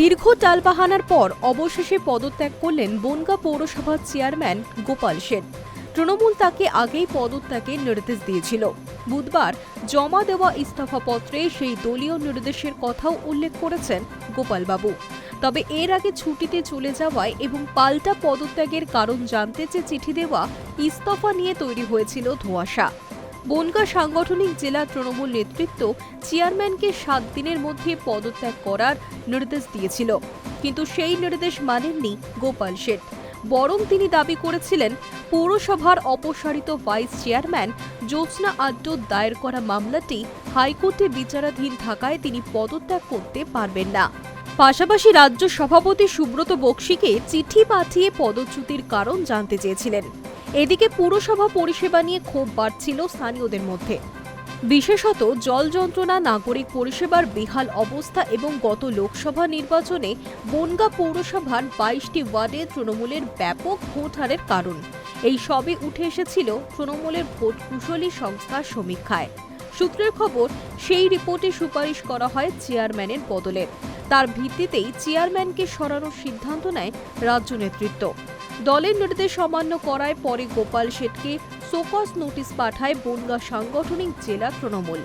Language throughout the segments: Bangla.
দীর্ঘ টালবাহানার পর অবশেষে পদত্যাগ করলেন বনগা পৌরসভার চেয়ারম্যান গোপাল সেন। তৃণমূল তাকে আগেই পদত্যাগের নির্দেশ দিয়েছিল। বুধবার জমা দেওয়া ইস্তফাপত্রে সেই দলীয় নির্দেশের কথাও উল্লেখ করেছেন গোপালবাবু। তবে এর আগে ছুটিতে চলে যাওয়ায় এবং পাল্টা পদত্যাগের কারণ জানতে চেয়ে চিঠি দেওয়া ইস্তফা নিয়ে তৈরি হয়েছিল ধোঁয়াশা। বনগা সাংগঠনিক জেলা তৃণমূল নেতৃত্ব চেয়ারম্যানকে সাত দিনের মধ্যে পদত্যাগ করার নির্দেশ দিয়েছিল। কিন্তু সেই নির্দেশ মানেননি গোপাল শেঠ বরং তিনি দাবি করেছিলেন, পৌরসভার অপসারিত ভাইস চেয়ারম্যান জ্যোৎস্না আড্ডর দায়ের করা মামলাটি হাইকোর্টে বিচারাধীন থাকায় তিনি পদত্যাগ করতে পারবেন না। পাশাপাশি রাজ্য সভাপতি সুব্রত বক্সিকে চিঠি পাঠিয়ে পদচ্যুতির কারণ জানতে চেয়েছিলেন। এদিকে পুরসভা পরিষেবা নিয়ে ক্ষোভ বাড়ছিল স্থানীয়দের মধ্যে। বিশেষত জল যন্ত্রণা, নাগরিক পরিষেবার বেহাল অবস্থা এবং গত লোকসভা নির্বাচনে বনগা পৌরসভার বাইশটি ওয়ার্ডে তৃণমূলের ব্যাপক ভোট হারের কারণ। এই সবে উঠে এসেছিল তৃণমূলের ভোট কুশলী সংস্থার সমীক্ষায়। সূত্রের খবর, সেই রিপোর্টে সুপারিশ করা হয় চেয়ারম্যানের বদলে। তার ভিত্তিতেই চেয়ারম্যানকে সরানোর সিদ্ধান্ত নেয় রাজ্য নেতৃত্ব। দলের নির্দেশ অমান্য করায় পরে গোপাল শেঠকে সোকস নোটিশ পাঠায় বনগা সাংগঠনিক জেলা তৃণমূল।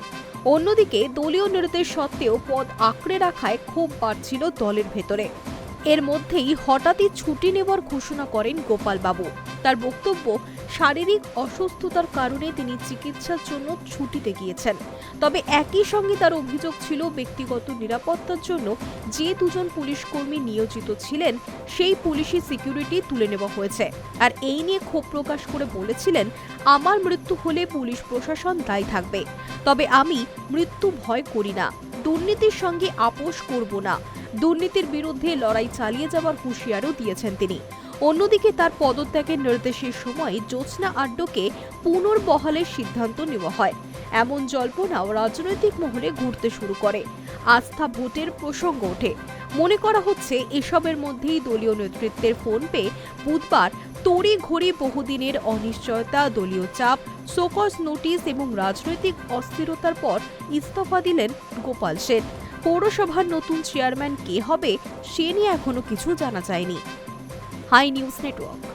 অন্যদিকে দলীয় নির্দেশ সত্ত্বেও পদ আঁকড়ে রাখায় ক্ষোভ বাড়ছিল দলের ভেতরে। এর মধ্যেই হঠাৎই ছুটি নেওয়ার ঘোষণা করেন গোপালবাবু। তার বক্তব্য, শারীরিক অসুস্থতার কারণে তিনি চিকিৎসার জন্য ছুটিতে গিয়েছেন। তবে একই সঙ্গে তার অভিযোগ ছিল ব্যক্তিগত নিরাপত্তার জন্য যে দুজন পুলিশ কর্মী নিয়োজিত ছিলেন, সেই পুলিশি সিকিউরিটি তুলে নেওয়া হয়েছে। আর এই নিয়ে ক্ষোভ প্রকাশ করে বলেছিলেন, আমার মৃত্যু হলে পুলিশ প্রশাসন দায়ী থাকবে। তবে আমি মৃত্যু ভয় করি না। দুর্নীতির সঙ্গে আপোষ করব না। দুর্নীতির বিরুদ্ধে লড়াই চালিয়ে যাওয়ার হুঁশিয়ারও দিয়েছেন তিনি। অন্যদিকে তার পদত্যাগের নির্দেশের সময় জ্যোৎস্না আড্ডকে পুনর্বহালের সিদ্ধান্ত নেওয়া হয়। এমন জল্পনাও রাজনৈতিক মহলে ঘুরতে শুরু করে। আস্থা ভোটের প্রসঙ্গ ওঠে। মনে করা হচ্ছে এসবের মধ্যেই দলীয় নেতৃত্বের ফোন পেয়ে বুধবার তড়ি ঘড়ি বহুদিনের অনিশ্চয়তা, দলীয় চাপ, সোকস নোটিশ এবং রাজনৈতিক অস্থিরতার পর ইস্তফা দিলেন গোপাল সেন। পৌরসভার নতুন চেয়ারম্যান কে হবে সে নিয়ে এখনও কিছু জানা যায়নি। Hi news network.